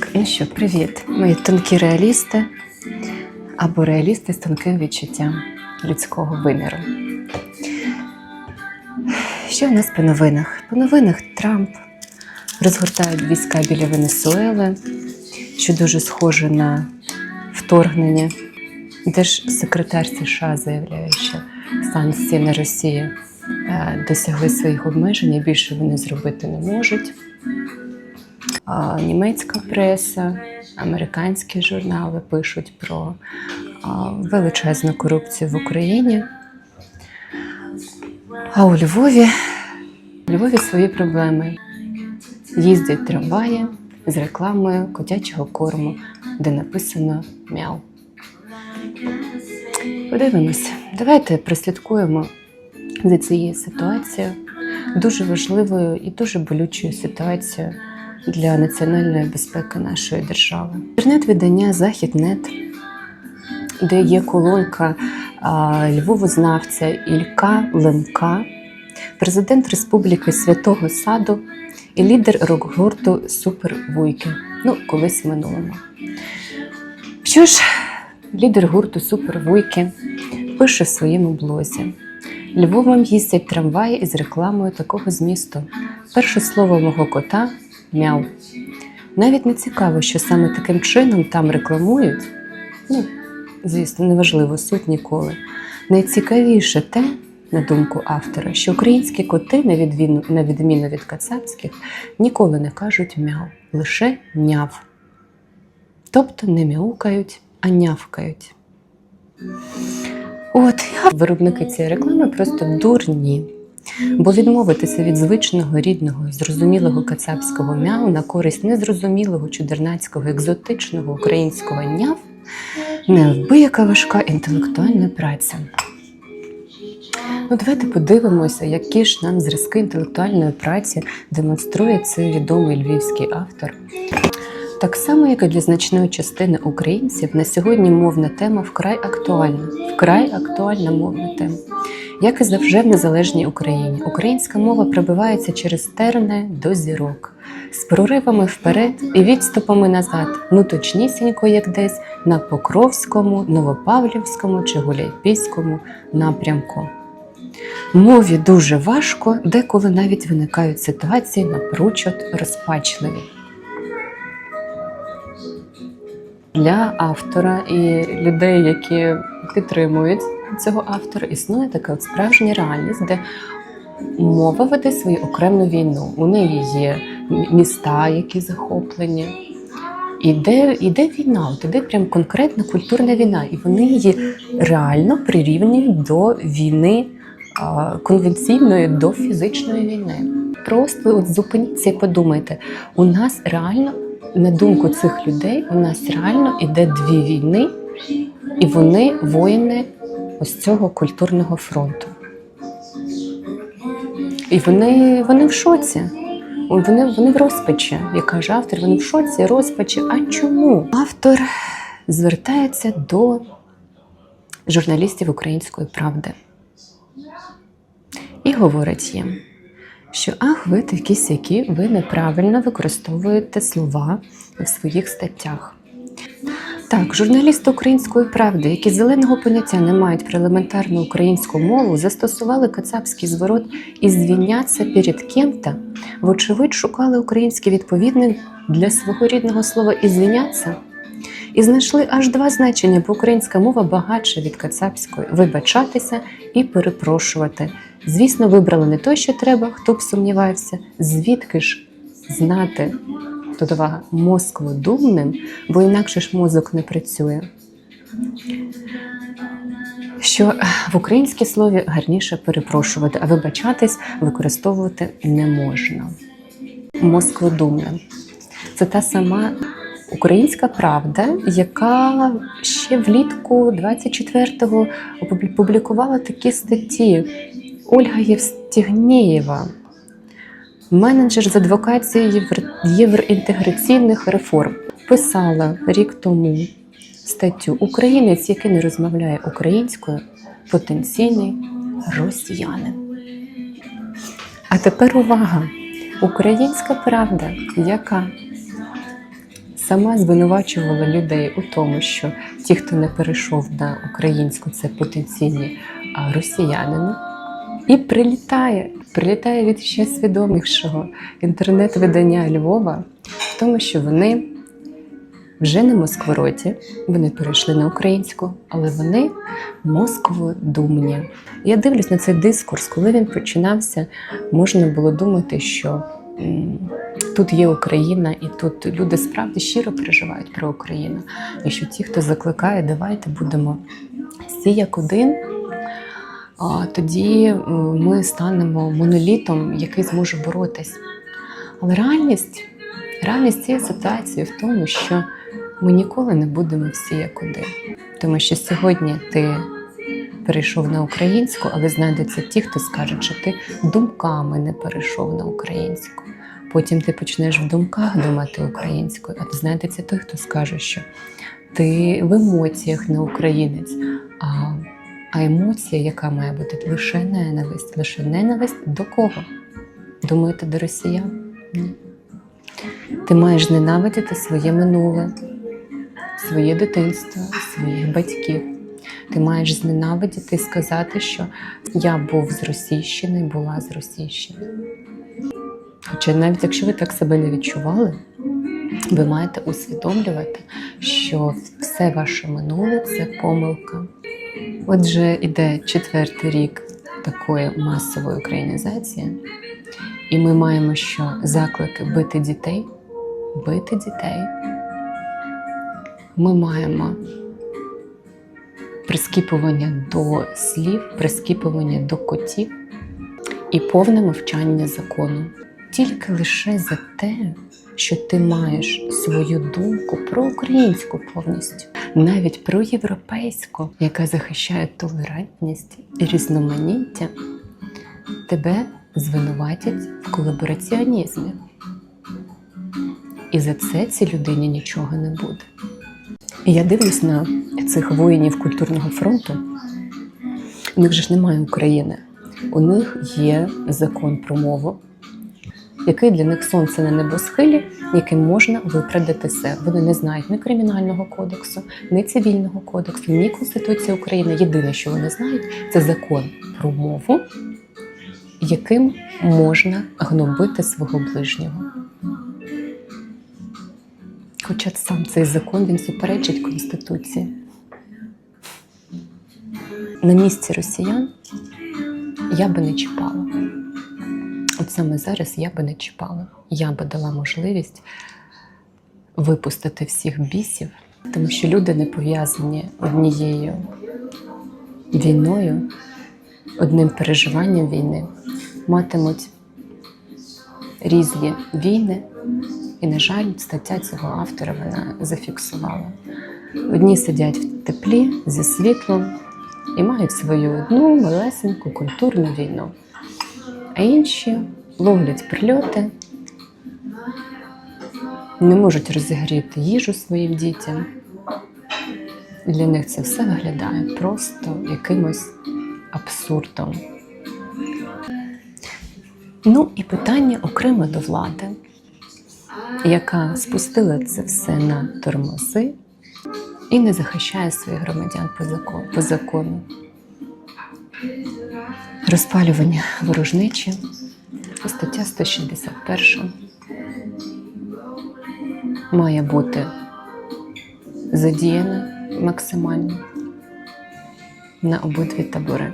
Так, ну що, привіт, мої тонкі реалісти або реалісти з тонким відчуттям людського виміру. Що в нас по новинах? По новинах Трамп розгортають війська біля Венесуели, що дуже схоже на вторгнення. Де ж секретар США заявляє, що санкції на Росію е, досягли своїх обмежень більше вони зробити не можуть. Німецька преса, американські журнали пишуть про величезну корупцію в Україні. А у Львові, у Львові свої проблеми. Їздять трамваї з рекламою котячого корму, де написано мяу. Подивимося. Давайте прослідкуємо за цією ситуацією, дуже важливою і дуже болючою ситуацією для національної безпеки нашої держави. Інтернет-видання Західнет, де є колонка львовознавця Ілька Ленка, президент Республіки Святого Саду і лідер рок-гурту Супер Вуйки. Ну, колись в минулому. Що ж, лідер гурту Супер Вуйки пише в своєму блозі. Львовом їздять трамваї із рекламою такого змісту. Перше слово мого кота мяу. Навіть не цікаво, що саме таким чином там рекламують. Ну, звісно, неважливо, суть ніколи. Найцікавіше те, на думку автора, що українські коти, на відміну, від кацапських, ніколи не кажуть мяу, лише няв. Тобто не мяукають, а нявкають. От, виробники цієї реклами просто дурні. Бо відмовитися від звичного, рідного, зрозумілого кацапського мяу на користь незрозумілого, чудернацького, екзотичного українського няв неабияка важка інтелектуальна праця. Ну, давайте подивимося, які ж нам зразки інтелектуальної праці демонструє цей відомий львівський автор. Так само, як і для значної частини українців, на сьогодні мовна тема вкрай актуальна, вкрай актуальна мовна тема. Як і завжди в незалежній Україні, українська мова пробивається через терни до зірок, з проривами вперед і відступами назад, ну точнісінько, як десь на Покровському, Новопавлівському чи Гуляйпійському напрямку. Мові дуже важко, деколи навіть виникають ситуації напрочуд розпачливі. Для автора і людей, які підтримують цього автора, існує така от справжня реальність, де мова веде свою окрему війну. У неї є міста, які захоплені. Іде, іде війна, от іде прям конкретна культурна війна, і вони її реально прирівнюють до війни а, конвенційної, до фізичної війни. Просто от зупиніться і подумайте, у нас реально, на думку цих людей, у нас реально іде дві війни, і вони воїни ось цього культурного фронту. І вони, вони в шоці. Вони, вони в розпачі, як каже автор, вони в шоці, розпачі. А чому? Автор звертається до журналістів української правди і говорить їм, що ах, ви такі сякі, ви неправильно використовуєте слова в своїх статтях. Так, журналісти української правди, які зеленого поняття не мають про елементарну українську мову, застосували кацапський зворот і звільняться перед кем-то, вочевидь, шукали український відповідник для свого рідного слова «ізвіняться» і знайшли аж два значення, бо українська мова багатша від кацапської вибачатися і перепрошувати. Звісно, вибрали не той, що треба, хто б сумнівався, звідки ж знати. Тут увага мозкводумним, бо інакше ж мозок не працює. Що в українській слові гарніше перепрошувати, а вибачатись використовувати не можна. Москводумним. Це та сама українська правда, яка ще влітку 24-го опублікувала такі статті Ольга Євстігнєєва менеджер з адвокації євроінтеграційних реформ, писала рік тому статтю Українець, який не розмовляє українською, потенційний росіянин. А тепер увага! Українська правда, яка сама звинувачувала людей у тому, що ті, хто не перейшов на українську, це потенційні росіянини. І прилітає, прилітає від ще свідомішого інтернет-видання Львова в тому, що вони вже не москвороті, вони перейшли на українську, але вони московодумні. Я дивлюсь на цей дискурс, коли він починався, можна було думати, що тут є Україна, і тут люди справді щиро переживають про Україну. І що ті, хто закликає, давайте будемо всі як один. Тоді ми станемо монолітом, який зможе боротись. Але реальність, реальність цієї ситуації в тому, що ми ніколи не будемо всі як один. Тому що сьогодні ти перейшов на українську, але знайдуться ті, хто скаже, що ти думками не перейшов на українську. Потім ти почнеш в думках думати українською, а знайдеться той, хто скаже, що ти в емоціях не українець. А, а емоція, яка має бути лише ненависть, лише ненависть до кого? Думаєте, до росіян? Ні. Ти маєш ненавидіти своє минуле, своє дитинство, своїх батьків. Ти маєш зненавидіти і сказати, що я був з Російщини, була з Російщини. Хоча навіть якщо ви так себе не відчували, ви маєте усвідомлювати, що все ваше минуле це помилка. Отже, іде четвертий рік такої масової українізації, і ми маємо що заклики бити дітей, бити дітей. Ми маємо прискіпування до слів, прискіпування до котів і повне мовчання закону. Тільки лише за те, що ти маєш свою думку про українську повністю, навіть про європейську, яка захищає толерантність і різноманіття, тебе звинуватять в колабораціонізмі. І за це цій людині нічого не буде. Я дивлюсь на цих воїнів культурного фронту. У них же ж немає України. У них є закон про мову, який для них сонце на небосхилі, яким можна виправдати себе. Вони не знають ні кримінального кодексу, ні цивільного кодексу, ні Конституції України. Єдине, що вони знають, це закон про мову, яким можна гнобити свого ближнього. Хоча сам цей закон він суперечить Конституції. На місці росіян я би не чіпала. От саме зараз я би не чіпала. Я би дала можливість випустити всіх бісів, тому що люди не пов'язані однією війною, одним переживанням війни, матимуть різні війни. І, на жаль, стаття цього автора вона зафіксувала. Одні сидять в теплі зі світлом і мають свою одну малесеньку культурну війну, а інші ловлять прильоти, не можуть розігріти їжу своїм дітям. Для них це все виглядає просто якимось абсурдом. Ну і питання окремо до влади яка спустила це все на тормози і не захищає своїх громадян по закону. Розпалювання ворожнечі, стаття 161 має бути задіяна максимально на обидві табори.